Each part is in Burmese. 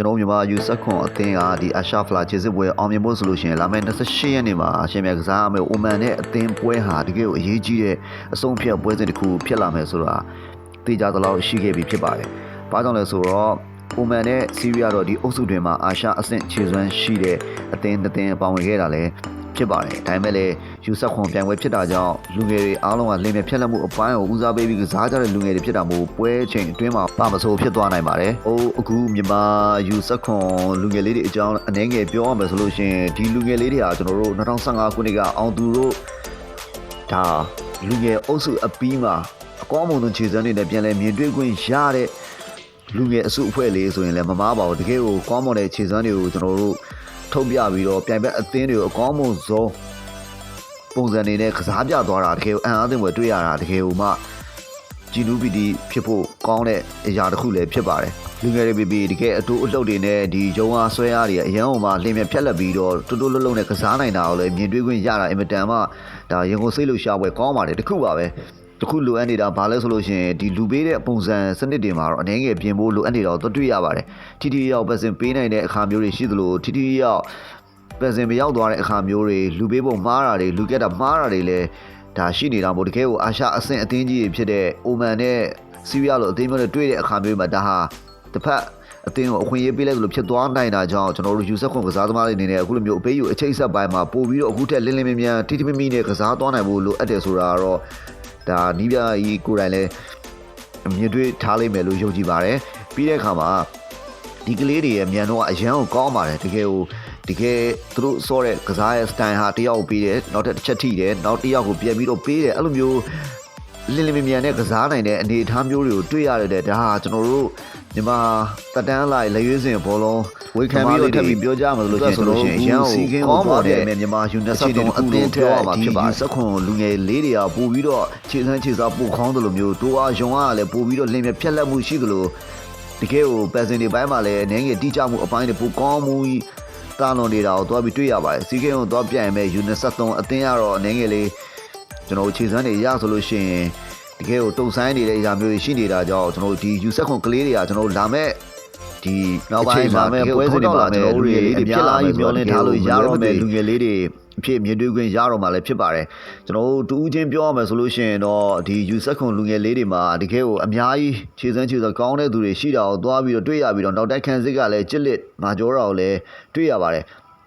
ကျွန်တော်မြန်မာယူဆက်ခွန်အသင်းကဒီအာရှဖလာခြေစစ်ပွဲအောင်မြင်ဖို့ဆိုလို့ရှိရင်လာမယ့်28ရက်နေ့မှာအရှင်မြတ်ကစားမယ်အိုမန်နဲ့အသင်းပွဲဟာတကယ်ကိုအရေးကြီးတဲ့အဆုံးဖြတ်ပွဲစဉ်တစ်ခုဖြစ်လာမယ်ဆိုတာသိကြသလောက်ရှိခဲ့ပြီဖြစ်ပါတယ်။ဘာကြောင့်လဲဆိုတော့အိုမန်နဲ့ဆီးရီးယားတော့ဒီအုပ်စုတွင်မှာအာရှအဆင့်ခြေစွမ်းရှိတဲ့အသင်းတစ်သင်းပါဝင်ခဲ့တာလည်း ဖြစ်ပါတယ်။ဒါပေမဲ့လည်းယူဆက်ခွန်ပြိုင်ပွဲဖြစ်တာကြောင့်လူငယ်တွေအားလုံးကလင်းမြဖြက်လက်မှုအပိုင်းကိုဦးစားပေးပြီးကစားကြတဲ့လူငယ်တွေဖြစ်တာမို့ပွဲချိန်အတွင်းမှာပါမဆိုးဖြစ်သွားနိုင်ပါတယ်။အိုးအခုမြန်မာယူဆက်ခွန်လူငယ်လေးတွေအကြောင်းအနေငယ်ပြောရမယ်ဆိုလို့ရှိရင်ဒီလူငယ်လေးတွေဟာကျွန်တော်တို့2015ခုနှစ်ကအောင်သူတို့ဒါလူငယ်အုပ်စုအပီးမှာအကောင်းမွန်ဆုံးခြေစမ်းတွေနဲ့ပြန်လဲမြင်တွေ့ခွင့်ရတဲ့လူငယ်အစုအဖွဲ့လေးဆိုရင်လည်းမမားပါဘူးတကယ်ကိုကောင်းမွန်တဲ့ခြေစမ်းတွေကိုကျွန်တော်တို့ ထုတ်ပြပြီးတော့ပြိုင်ဘက်အသင်းတွေကိုအကောင်းမွန်ဆုံးပုံစံတွေနဲ့ကစားပြသွားတာတကယ်ကိုအံ့အားသင့်ွယ်တွေ့ရတာတကယ်ကိုမှဂျီနူပီတီဖြစ်ဖို့ကောင်းတဲ့အရာတစ်ခုလည်းဖြစ်ပါတယ်လူငယ်တွေပြည်တကယ်အတူအလှုပ်တွေနဲ့ဒီဂျုံအားဆွဲအားတွေအရန်အောင်မှလင်းမြဖြက်လက်ပြီးတော့တူတူလုံးလုံးနဲ့ကစားနိုင်တာကိုလည်းမြင်တွေ့ခွင့်ရတာအင်မတန်မှဒါရင်ကုန်စိတ်လို့ရှာပွဲကောင်းပါတယ်တခုပါပဲ တခုလိုအပ်နေတာဘာလဲဆိုလို့ရှိရင်ဒီလူပေးတဲ့ပုံစံစနစ်တွေမှာတော့အနေငယ်ပြင်ဖို့လိုအပ်နေတာကိုတွေ့ရပါတယ်ထီထီရောက်ပတ်စင်ပေးနိုင်တဲ့အခါမျိုးတွေရှိသလိုထီထီရောက်ပတ်စင်မရောက်သွားတဲ့အခါမျိုးတွေလူပေးပုံမှားတာတွေလူကက်တာမှားတာတွေလည်းဒါရှိနေတာမို့တကယ်ကိုအာရှအဆင့်အသင်းကြီးတွေဖြစ်တဲ့အိုမန်နဲ့ဆီးရီးယားလိုအသင်းမျိုးတွေတွေ့တဲ့အခါမျိုးမှာဒါဟာတစ်ဖက်အသင်းကိုအခွင့်အရေးပေးလိုက်သလိုဖြစ်သွားနိုင်တာကြောင့်ကျွန်တော်တို့ယူဆက်ခွန်ကစားသမားတွေအနေနဲ့အခုလိုမျိုးအပေးယူအချိတ်ဆက်ပိုင်းမှာပို့ပြီးတော့အခုထက်လင်းလင်းမြန်းမြန်းတိတိမမီနဲ့ကစားသွားနိုင်ဖို့လိုအပ်တယ်ဆိုတာကတော့ ဒါနီးပြကြီးကိုယ်တိုင်လည်းမြင်တွေ့ထားလိမ့်မယ်လို့ယုံကြည်ပါတယ်ပြီးတဲ့အခါမှာဒီကလေးတွေရဲ့မြန်တော့အရန်ကိုကောင်းပါတယ်တကယ်ကိုတကယ်သူတို့စောတဲ့ကစားရဲ့ style ဟာတယောက်ပေးတယ်နောက်တစ်ချက်ထိတယ်နောက်တစ်ယောက်ကိုပြန်ပြီးတော့ပေးတယ်အဲ့လိုမျိုးလင်းလင်းမြန်မြန်နဲ့ကစားနိုင်တဲ့အနေအထားမျိုးတွေကိုတွေ့ရတယ်တဲ့ဒါဟာကျွန်တော်တို့ မြန်မာတက်တန်းလိုက်လက်ရွေးစင်ဘောလုံးဝေခံပြီးတော့ထပ်ပြီးပြောကြမှာလို့ဆိုလို့ရှိရင်ရန်ကိုကောင်းပါတယ်မြန်မာယူနက်ဆက်တုံးအသင်းပြောရမှာဖြစ်ပါတယ်စက်ခွန်လူငယ်လေးတွေကပို့ပြီးတော့ခြေစမ်းခြေစားပို့ခေါင်းတယ်လို့မျိုးတိုးအားယုံအားလည်းပို့ပြီးတော့လင်းမြဖြက်လက်မှုရှိသလိုတကယ်ကိုပက်စင်တွေပိုင်းမှာလည်းအနေငယ်တိကျမှုအပိုင်းတွေပိုကောင်းမှုတာလွန်နေတာကိုသွားပြီးတွေ့ရပါတယ်စီကင်းကိုသွားပြိုင်မဲ့ယူနက်ဆက်တုံးအသင်းကတော့အနေငယ်လေးကျွန်တော်ခြေစမ်းတွေရဆိုလို့ရှိရင် တကယ်ကိုတုံဆိုင်နေတဲ့အရာမျိုးတွေရှိနေတာကြောင့်ကျွန်တော်ဒီယူဆက်ခွန်ကလေးတွေကကျွန်တော်လာမဲ့ဒီနောက်ပိုင်းမှာမဲ့ပွဲစဉ်တွေမှာကျွန်တော်တို့တွေဖြစ်လာပြီးမျောလင်းထားလို့ရတော့မဲ့လူငယ်လေးတွေအဖြစ်မြင်တွေ့ခွင့်ရတော့မှလည်းဖြစ်ပါတယ်ကျွန်တော်တို့တူးချင်းပြောရမယ်ဆိုလို့ရှိရင်တော့ဒီယူဆက်ခွန်လူငယ်လေးတွေမှာတကယ်ကိုအများကြီးခြေစမ်းခြေစမ်းကောင်းတဲ့သူတွေရှိတာကိုသွားပြီးတော့တွေ့ရပြီးတော့နောက်တိုက်ခန်းစစ်ကလည်းကြစ်လက်မာကျောတာကိုလည်းတွေ့ရပါတယ်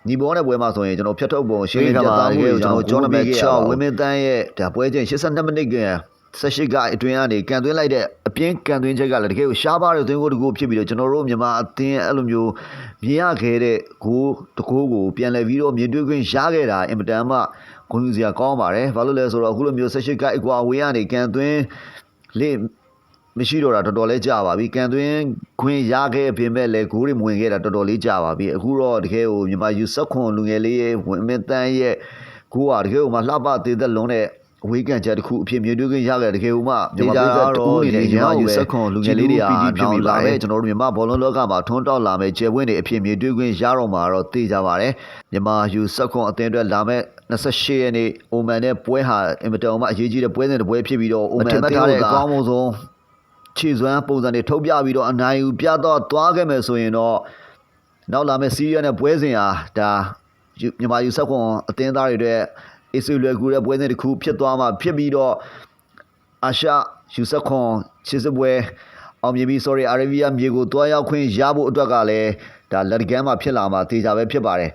ဒီဘောနဲ့ပွဲမှာဆိုရင်ကျွန်တော်ဖြတ်ထုတ်ပုံရှင်းလင်းပြသမှုကိုကျွန်တော်ဂျောနမက်6ဝင်းမင်းတန်းရဲ့ဒါပွဲချင်း82မိနစ်က ဆက်ရှိကအတွင်းကနေကန်သွင်းလိုက်တဲ့အပြင်းကန်သွင်းချက်ကလည်းတကယ်ကိုရှားပါတဲ့သွင်းကိုတကူဖြစ်ပြီးတော့ကျွန်တော်တို့မြန်မာအသင်းအဲ့လိုမျိုးမြင်ရခဲ့တဲ့ဂိုးတကူကိုပြန်လည်ပြီးတော့မြင်တွေ့ခွင့်ရခဲ့တာအင်မတန်မှဂုဏ်ယူစရာကောင်းပါတယ်ဘာလို့လဲဆိုတော့အခုလိုမျိုးဆက်ရှိကအကွာဝေးကနေကန်သွင်းလေမရှိတော့တာတော်တော်လေးကြာပါပြီကန်သွင်းခွင့်ရခဲ့ပြင်မဲ့လေဂိုးတွေမဝင်ခဲ့တာတော်တော်လေးကြာပါပြီအခုတော့တကယ်ကိုမြန်မာယူဆက်ခွန်လူငယ်လေးရဲ့ဝင်မင်းတန်းရဲ့ဂိုးဟာတကယ်ကိုမှလှပသေးသက်လုံးတဲ့ အဝေးကန်ချက်တစ်ခုအဖြစ်မြင်တွေ့ခွင့်ရခဲ့တကယ်ကိုမှမြန်မာပြည်သားတူနေတဲ့ရန်ယူဆက်ခွန်လူငယ်လေးတွေအားဖြစ်ပြီးလာတဲ့ကျွန်တော်တို့မြန်မာဘောလုံးလောကမှာထွန်းတောက်လာမဲ့ကျယ်ဝင့်တွေအဖြစ်မြင်တွေ့ခွင့်ရတော့မှာတော့သိကြပါတယ်မြန်မာယူဆက်ခွန်အသင်းအတွက်လာမဲ့28ရက်နေ့အိုမန်နဲ့ပွဲဟာအင်မတန်မှအရေးကြီးတဲ့ပွဲစဉ်တစ်ပွဲဖြစ်ပြီးတော့အိုမန်အသင်းကအကောင်းဆုံးခြေစွမ်းပုံစံတွေထုတ်ပြပြီးတော့အနိုင်ယူပြတော့သွားခဲ့မယ်ဆိုရင်တော့နောက်လာမဲ့စီးရီးယားနဲ့ပွဲစဉ်ဟာဒါမြန်မာယူဆက်ခွန်အသင်းသားတွေအတွက် အစ္စလွယ်ကူတဲ့ပွဲစဉ်တစ်ခုဖြစ်သွားမှာဖြစ်ပြီးတော့အာရှယူဆက်ခွန်ခြေစပွဲအောင်မြင်ပြီး sorry Arabia မြေကိုတွားရောက်ခွင့်ရဖို့အတွက်ကလည်းဒါလက်တကမ်းမှာဖြစ်လာမှာတေချာပဲဖြစ်ပါတယ်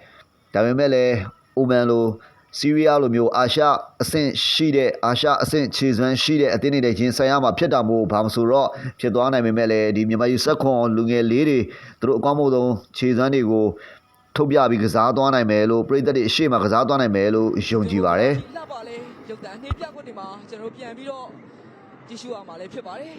ဒါပေမဲ့လည်းအိုမန်လိုဆီးရီးယားလိုမျိုးအာရှအဆင့်ရှိတဲ့အာရှအဆင့်ခြေစွမ်းရှိတဲ့အသင်းတွေနဲ့ရင်ဆိုင်ရမှာဖြစ်တာမို့ဘာမဆိုတော့ဖြစ်သွားနိုင်ပေမဲ့လည်းဒီမြန်မာယူဆက်ခွန်လူငယ်လေးတွေသူတို့အကောင်းဆုံးခြေစွမ်းတွေကို ထုတ်ပြပြီးကစားသွားနိုင်မယ်လို့ပြည်သက်တွေအရှိမကစားသွားနိုင်မယ်လို့ယုံကြည်ပါတယ်လှပါလေရုပ်တံနှိပ်ပြခွင့်တွေမှာကျွန်တော်တို့ပြန်ပြီးတော့ကြည့်ရှုရမှာလည်းဖြစ်ပါတယ်